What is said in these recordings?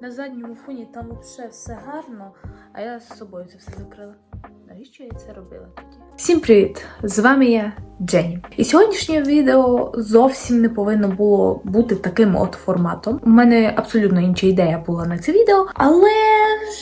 На задньому фоні там взагалі все гарно, а я з собою це все закрила. Навіщо я це робила тоді? Всім привіт! З вами я Дженні. І сьогоднішнє відео зовсім не повинно було бути таким от форматом. У мене абсолютно інша ідея була на це відео, але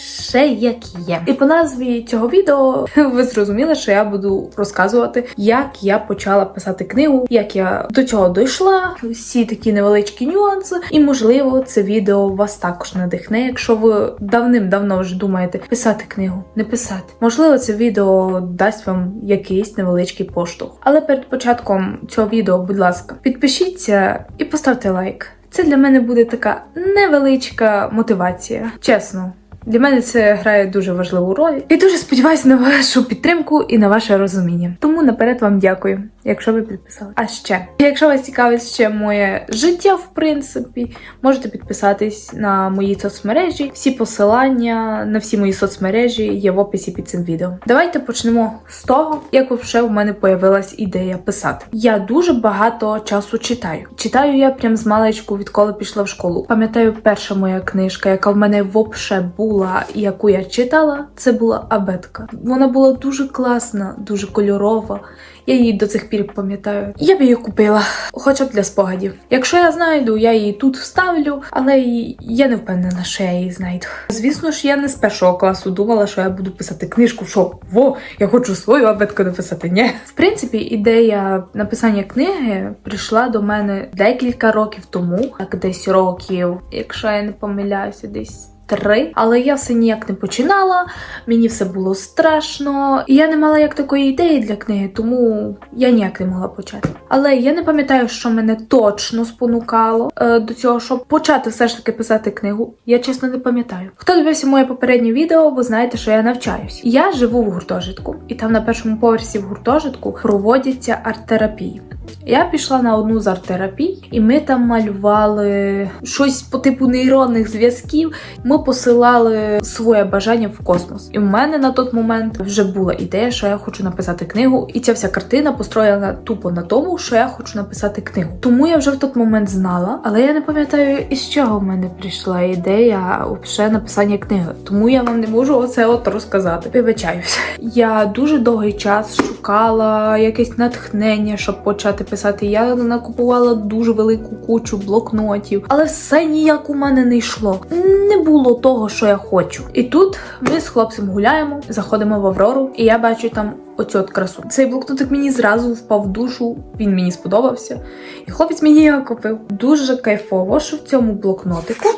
ще як є. І по назві цього відео ви зрозуміли, що я буду розказувати, як я почала писати книгу, як я до цього дійшла, всі такі невеличкі нюанси. І можливо, це відео вас також надихне, якщо ви давним-давно вже думаєте писати книгу, не писати. Можливо, це відео дасть вам якийсь невеличкий поштовх. Але перед початком цього відео, будь ласка, підпишіться і поставте лайк. Це для мене буде така невеличка мотивація. Чесно. Для мене це грає дуже важливу роль. І дуже сподіваюся на вашу підтримку і на ваше розуміння. Тому наперед вам дякую, якщо ви підписали. А ще, якщо вас цікавить ще моє життя, в принципі, можете підписатись на мої соцмережі. Всі посилання на всі мої соцмережі є в описі під цим відео. Давайте почнемо з того, як взагалі в мене появилась ідея писати. Я дуже багато часу читаю. Читаю я прям з маличку, відколи пішла в школу. Пам'ятаю, перша моя книжка, яка в мене взагалі була і яку я читала, це була абетка. Вона була дуже класна, дуже кольорова. Я її до цих пір пам'ятаю. Я б її купила, хоча б для спогадів. Якщо я знайду, я її тут вставлю, але я не впевнена, що я її знайду. Звісно ж, я не з першого класу думала, що я буду писати книжку, що во, я хочу свою абетку написати. Ні. В принципі, ідея написання книги прийшла до мене декілька років тому, так десь років, якщо я не помиляюся, десь. Три, але я все ніяк не починала, мені все було страшно, і я не мала як такої ідеї для книги, тому я ніяк не могла почати. Але я не пам'ятаю, що мене точно спонукало е, до цього, щоб почати все ж таки писати книгу. Я чесно не пам'ятаю. Хто дивився моє попереднє відео, ви знаєте, що я навчаюсь. Я живу в гуртожитку, і там на першому поверсі в гуртожитку проводяться арт-терапії. Я пішла на одну з арт-терапій, і ми там малювали щось по типу нейронних зв'язків. Ми посилали своє бажання в космос. І в мене на той момент вже була ідея, що я хочу написати книгу, і ця вся картина построєна тупо на тому, що я хочу написати книгу. Тому я вже в той момент знала, але я не пам'ятаю, із чого в мене прийшла ідея взагалі написання книги. Тому я вам не можу оце от розказати. Вибачаюся. Я дуже довгий час шукала якесь натхнення, щоб почати писати. Я накупувала дуже велику кучу блокнотів, але все ніяк у мене не йшло. Не було того, що я хочу. І тут ми з хлопцем гуляємо, заходимо в Аврору, і я бачу там оцю от красу. Цей блокнотик мені зразу впав в душу, він мені сподобався. І хлопець мені його купив. Дуже кайфово, що в цьому блокнотику.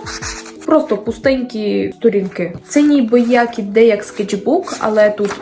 Просто пустенькі сторінки. Це ніби як іде як скетчбук, але тут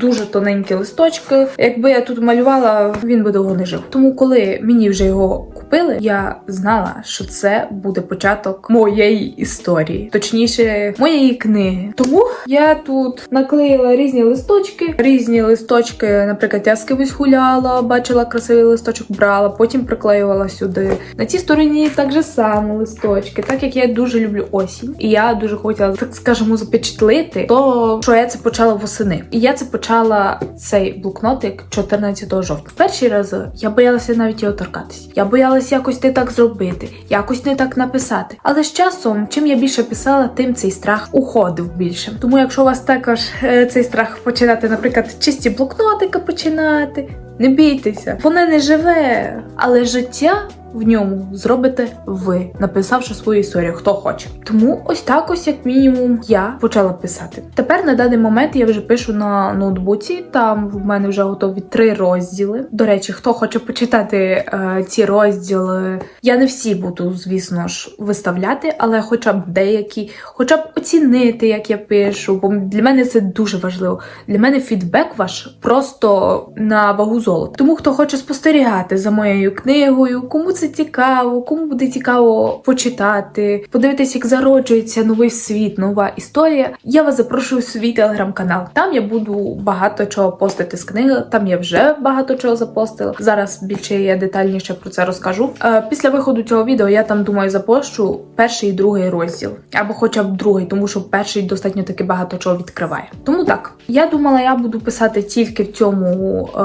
дуже тоненькі листочки. Якби я тут малювала, він би довго не жив. Тому, коли мені вже його купили, я знала, що це буде початок моєї історії, точніше, моєї книги. Тому я тут наклеїла різні листочки. Різні листочки, наприклад, я з кимось гуляла, бачила красивий листочок, брала, потім приклеювала сюди. На цій стороні так же само листочки, так як я дуже люблю осінь, і я дуже хотіла, так скажемо, запечатлити то, що я це почала восени. І я це почала цей блокнотик 14 жовтня. Перші рази я боялася навіть його торкатись. Я боялася якось не так зробити, якось не так написати. Але з часом, чим я більше писала, тим цей страх уходив більше. Тому, якщо у вас також е, цей страх починати, наприклад, чисті блокнотики починати. Не бійтеся, воно не живе, але життя в ньому зробите ви, написавши свою історію, хто хоче. Тому ось так, ось як мінімум, я почала писати. Тепер на даний момент я вже пишу на ноутбуці. Там в мене вже готові три розділи. До речі, хто хоче почитати е, ці розділи, я не всі буду, звісно ж, виставляти, але хоча б деякі, хоча б оцінити, як я пишу. Бо для мене це дуже важливо. Для мене фідбек ваш просто на вагу золота. Тому хто хоче спостерігати за моєю книгою, кому це цікаво, кому буде цікаво почитати, подивитись, як зароджується новий світ, нова історія. Я вас запрошую в свій телеграм-канал. Там я буду багато чого постити з книги. Там я вже багато чого запостила. Зараз більше я детальніше про це розкажу. Е, Після виходу цього відео я там думаю запощу перший і другий розділ, або хоча б другий, тому що перший достатньо таки багато чого відкриває. Тому так, я думала, я буду писати тільки в цьому, е,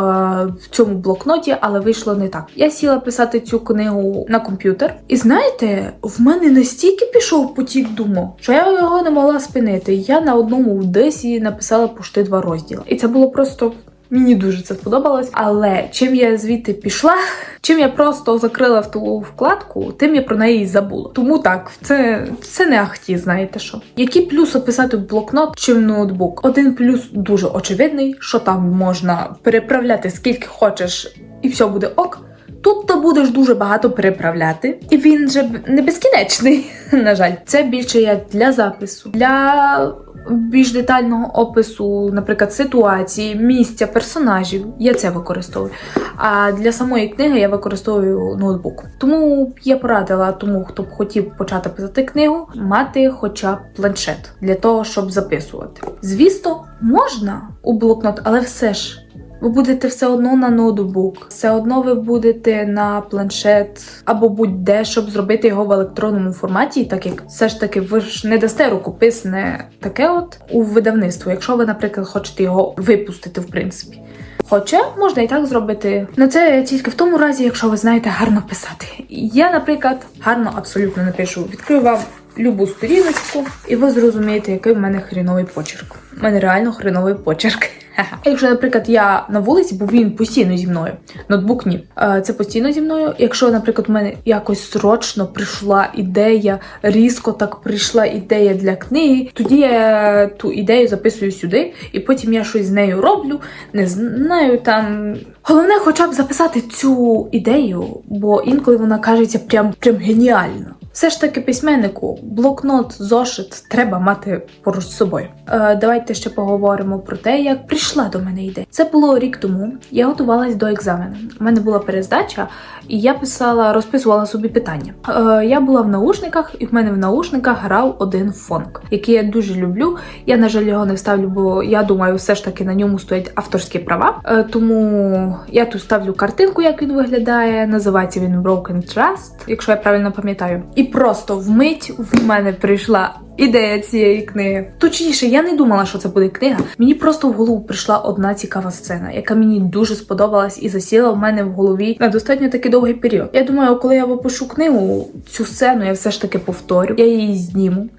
в цьому блокноті, але вийшло не так. Я сіла писати цю книгу. Книгу на комп'ютер. І знаєте, в мене настільки пішов потік думок, що я його не могла спинити. Я на одному в десі написала пошти два розділи. І це було просто. Мені дуже це сподобалось, але чим я звідти пішла, чим я просто закрила в ту вкладку, тим я про неї забула. Тому так, це, це не ахті, знаєте що. Які плюси писати в блокнот чи в ноутбук? Один плюс дуже очевидний, що там можна переправляти скільки хочеш, і все буде ок. Тут ти будеш дуже багато переправляти, і він же не безкінечний. На жаль, це більше як для запису, для більш детального опису, наприклад, ситуації, місця, персонажів. Я це використовую. А для самої книги я використовую ноутбук. Тому я порадила тому, хто б хотів почати писати книгу, мати хоча б планшет для того, щоб записувати. Звісно, можна у блокнот, але все ж. Ви будете все одно на ноутбук, все одно ви будете на планшет або будь-де, щоб зробити його в електронному форматі, так як все ж таки ви ж не дасте рукописне таке от у видавництво, якщо ви, наприклад, хочете його випустити, в принципі. Хоча можна і так зробити. На це тільки в тому разі, якщо ви знаєте гарно писати. Я, наприклад, гарно абсолютно напишу. Відкрию вам любу сторіночку, і ви зрозумієте, який в мене хріновий почерк. У мене реально хріновий почерк. Якщо, наприклад, я на вулиці, бо він постійно зі мною, ноутбук ні. Е, Це постійно зі мною. Якщо, наприклад, у мене якось срочно прийшла ідея, різко так прийшла ідея для книги, тоді я ту ідею записую сюди, і потім я щось з нею роблю. Не знаю там. Головне, хоча б записати цю ідею, бо інколи вона кажеться прям прям геніально. Все ж таки, письменнику, блокнот, зошит треба мати поруч з собою. Е, давайте ще поговоримо про те, як прийшла до мене ідея. Це було рік тому. Я готувалась до екзамену. У мене була перездача, і я писала, розписувала собі питання. Е, я була в наушниках, і в мене в наушниках грав один фонк, який я дуже люблю. Я, на жаль, його не ставлю, бо я думаю, все ж таки на ньому стоять авторські права. Е, тому я тут ставлю картинку, як він виглядає. Називається він Broken Trust, якщо я правильно пам'ятаю. І просто вмить в мене прийшла. Ідея цієї книги. Точніше, я не думала, що це буде книга. Мені просто в голову прийшла одна цікава сцена, яка мені дуже сподобалась і засіла в мене в голові на достатньо таки довгий період. Я думаю, коли я випишу книгу, цю сцену я все ж таки повторю, я її зніму.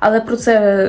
Але про це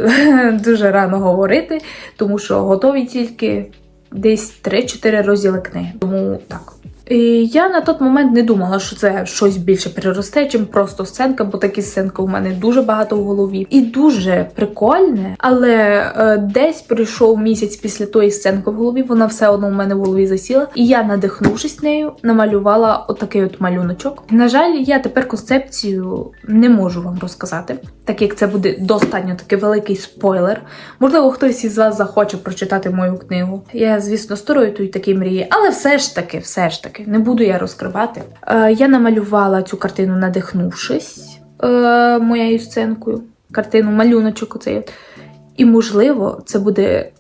дуже рано говорити, тому що готові тільки десь 3-4 розділи книги. Тому так. І я на той момент не думала, що це щось більше переросте, чим просто сценка, бо такі сценки у мене дуже багато в голові. І дуже прикольне, але е, десь пройшов місяць після тої сценки в голові, вона все одно у мене в голові засіла. І я, надихнувшись нею, намалювала отакий от малюночок. На жаль, я тепер концепцію не можу вам розказати, так як це буде достатньо такий великий спойлер. Можливо, хтось із вас захоче прочитати мою книгу. Я, звісно, сторою тут такі мрії, але все ж таки, все ж таки, не буду я розкривати. Е, я намалювала цю картину, надихнувшись е, моєю сценкою. Картину, малюночок оцей. І, можливо, це буде.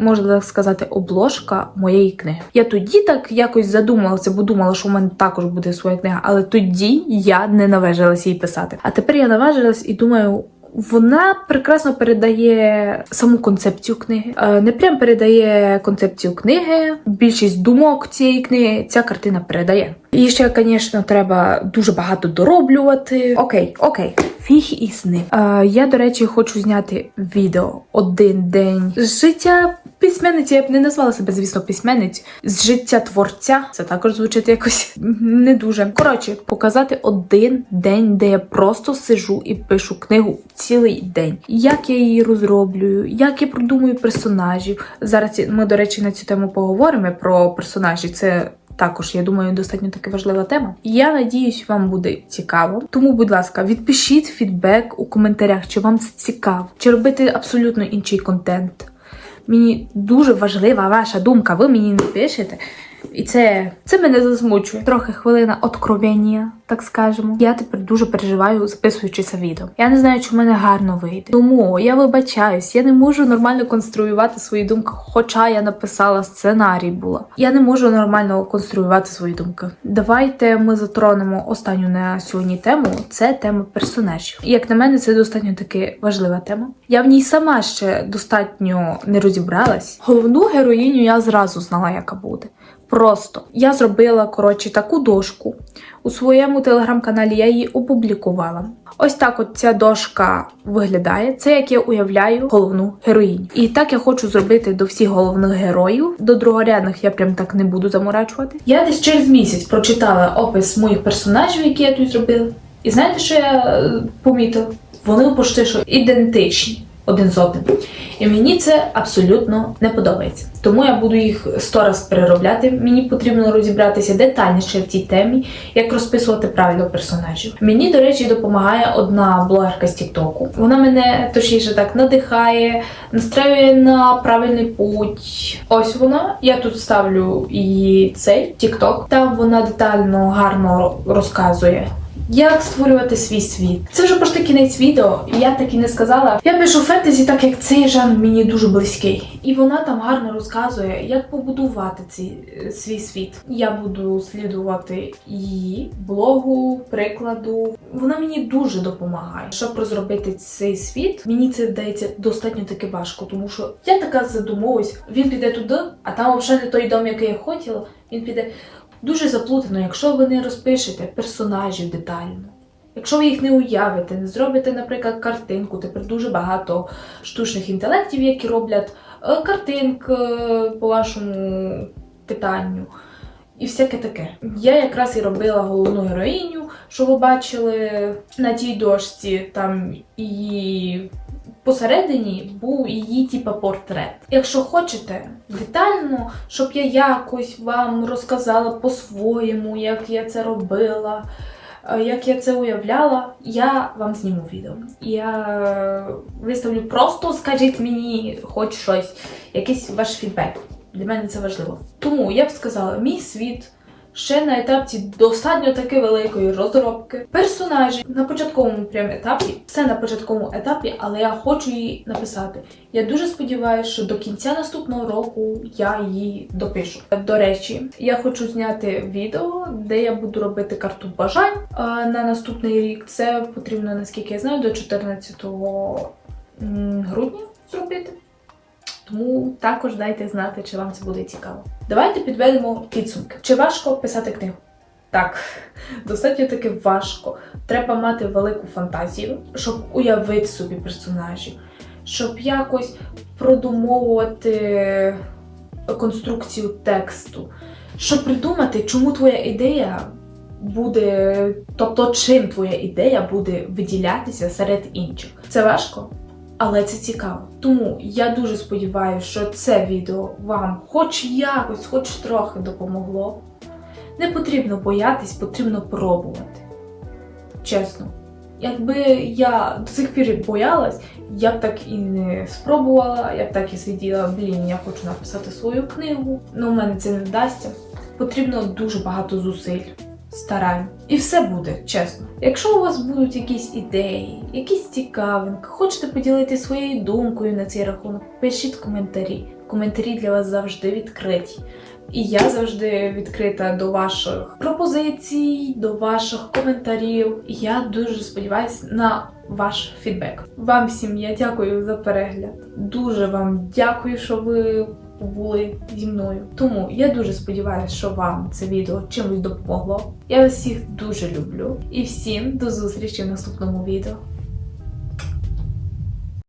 Можна так сказати, обложка моєї книги. Я тоді так якось задумалася, бо думала, що в мене також буде своя книга, але тоді я не наважилася її писати. А тепер я наважилась і думаю, вона прекрасно передає саму концепцію книги. Е, Не прям передає концепцію книги. Більшість думок цієї книги ця картина передає. І ще, звісно, треба дуже багато дороблювати. Окей, окей. Фіг із ним. Е, я, до речі, хочу зняти відео один день з життя письменниці. Я б не назвала себе, звісно, письменниць. З життя творця. Це також звучить якось не дуже. Коротше, показати один день, де я просто сижу і пишу книгу цілий день. Як я її розроблюю, як я продумую персонажів. Зараз ми, до речі, на цю тему поговоримо про персонажі. Це також, я думаю, достатньо таки важлива тема. Я надіюсь, вам буде цікаво. Тому, будь ласка, відпишіть фідбек у коментарях, чи вам це цікаво, чи робити абсолютно інший контент. Мені дуже важлива ваша думка, ви мені не пишете. І це, це мене засмучує. Трохи хвилина откровення, так скажемо. Я тепер дуже переживаю, записуючи це відео. Я не знаю, чи в мене гарно вийде. Тому я вибачаюсь, я не можу нормально конструювати свої думки, хоча я написала сценарій була. Я не можу нормально конструювати свої думки. Давайте ми затронемо останню на сьогодні тему. Це тема персонажів. І, Як на мене, це достатньо таки важлива тема. Я в ній сама ще достатньо не розібралась. Головну героїню я зразу знала, яка буде. Просто. Я зробила, коротше, таку дошку. У своєму телеграм-каналі я її опублікувала. Ось так от ця дошка виглядає. Це як я уявляю головну героїню. І так я хочу зробити до всіх головних героїв. До другорядних я прям так не буду заморачувати. Я десь через місяць прочитала опис моїх персонажів, які я тут зробила. І знаєте, що я е, помітила? Вони почти що ідентичні один з одним. І мені це абсолютно не подобається. Тому я буду їх сто раз переробляти. Мені потрібно розібратися детальніше в цій темі, як розписувати правильно персонажів. Мені, до речі, допомагає одна блогерка з Тіктоку. Вона мене точніше так надихає, настраює на правильний путь. Ось вона. Я тут ставлю її цей Тікток. Там вона детально гарно розказує. Як створювати свій світ? Це вже почти кінець відео, і я так і не сказала. Я пишу фентезі, так як цей жанр мені дуже близький. І вона там гарно розказує, як побудувати цей свій світ. Я буду слідувати її блогу, прикладу. Вона мені дуже допомагає. Щоб розробити цей світ, мені це вдається достатньо таки важко, тому що я така задумуюсь, він піде туди, а там взагалі не той дом, який я хотіла. Він піде дуже заплутано, якщо ви не розпишете персонажів детально. Якщо ви їх не уявите, не зробите, наприклад, картинку, тепер дуже багато штучних інтелектів, які роблять е, картинки е, по вашому питанню. І всяке таке. Я якраз і робила головну героїню, що ви бачили на тій дошці, там її посередині був її типа портрет. Якщо хочете детально, щоб я якось вам розказала по-своєму, як я це робила, е, як я це уявляла, я вам зніму відео. Я виставлю просто скажіть мені хоч щось, якийсь ваш фідбек. Для мене це важливо. Тому я б сказала, мій світ ще на етапі достатньо таки великої розробки. Персонажі на початковому прям етапі, все на початковому етапі, але я хочу її написати. Я дуже сподіваюся, що до кінця наступного року я її допишу. До речі, я хочу зняти відео, де я буду робити карту бажань на наступний рік. Це потрібно, наскільки я знаю, до 14 грудня зробити. Тому також дайте знати, чи вам це буде цікаво. Давайте підведемо підсумки. Чи важко писати книгу? Так, достатньо таки важко. Треба мати велику фантазію, щоб уявити собі персонажів, щоб якось продумовувати конструкцію тексту, щоб придумати, чому твоя ідея буде, тобто чим твоя ідея буде виділятися серед інших. Це важко? Але це цікаво. Тому я дуже сподіваюся, що це відео вам хоч якось, хоч трохи допомогло. Не потрібно боятись, потрібно пробувати. Чесно. Якби я до сих пір боялась, я б так і не спробувала, я б так і сиділа, блін, я хочу написати свою книгу. Ну, в мене це не вдасться. Потрібно дуже багато зусиль старань. І все буде, чесно. Якщо у вас будуть якісь ідеї, якісь цікавинки, хочете поділитися своєю думкою на цей рахунок, пишіть коментарі. Коментарі для вас завжди відкриті. І я завжди відкрита до ваших пропозицій, до ваших коментарів. Я дуже сподіваюся на ваш фідбек. Вам всім я дякую за перегляд. Дуже вам дякую, що ви були зі мною. Тому я дуже сподіваюся, що вам це відео чимось допомогло. Я вас всіх дуже люблю і всім до зустрічі в наступному відео.